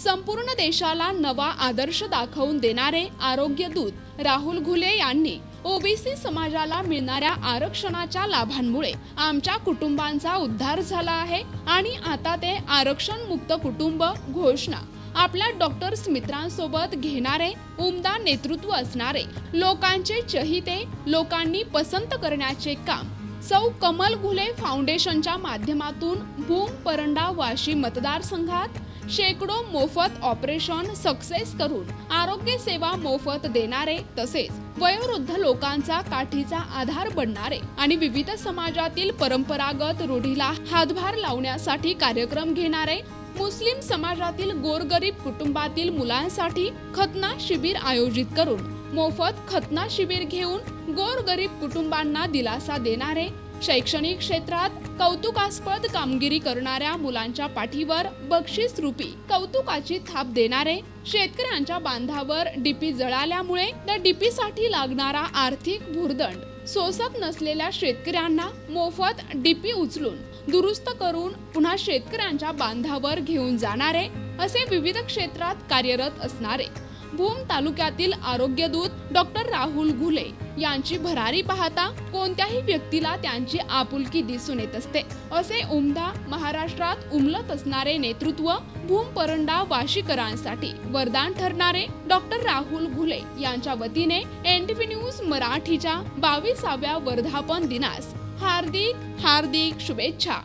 संपूर्ण देशाला नवा आदर्श दाखवून देणारे आरोग्य दूत राहुल घुले यांनी ओबीसी समाजाला मिळणाऱ्या आरक्षणाच्या लाभांमुळे आमच्या कुटुंबांचा उद्धार झाला आहे आणि आता ते आरक्षण मुक्त कुटुंब घोषणा. आपल्या डॉक्टर्स मित्रांसोबत घेणारे उमदा नेतृत्व असणारे लोकांचे चहिते लोकांनी पसंत करण्याचे काम सौ कमल घुले फाउंडेशनच्या माध्यमातून भूम परंडा वाशी मतदारसंघात शेकडो मोफत ऑपरेशन सक्सेस करून आरोग्य सेवा मोफत देणारे तसेच वयोवृद्ध लोकांचा काठीचा आधार बनणारे आणि विविध समाजातील परंपरागत रूढीला हातभार लावण्यासाठी कार्यक्रम घेणारे मुस्लिम समाजातील गोरगरीब कुटुंबातील मुलांसाठी खतना शिबिर आयोजित करून मोफत खतना शिबिर घेऊन गोरगरीब कुटुंबांना दिलासा देणारे शैक्षणिक क्षेत्रात कौतुकास्पद कामगिरी करणाऱ्या मुलांच्या पाठीवर बक्षीस रूपी कौतुकाची थाप देणारे शेतकऱ्यांच्या बांधावर डीपी जळाल्यामुळे त्या डीपी साठी लागणारा आर्थिक भुर्दंड. सोसत नसलेल्या शेतकऱ्यांना मोफत डीपी उचलून दुरुस्त करून पुन्हा शेतकऱ्यांच्या बांधावर घेऊन जाणारे असे विविध क्षेत्रात कार्यरत असणारे भूम तालुक्यातील आरोग्य दूत डॉक्टर राहुल घुले यांची भरारी पाहता कोणत्याही व्यक्तीला त्यांची आपुलकी दिसून येत असते. असे उमदा महाराष्ट्रात उमलत असणारे नेतृत्व भूम परंडा वाशीकरांसाठी वरदान ठरणारे डॉक्टर राहुल घुले यांच्या वतीने एनटीव्ही न्यूज मराठीच्या बावीसाव्या वर्धापन दिनास हार्दिक हार्दिक शुभेच्छा.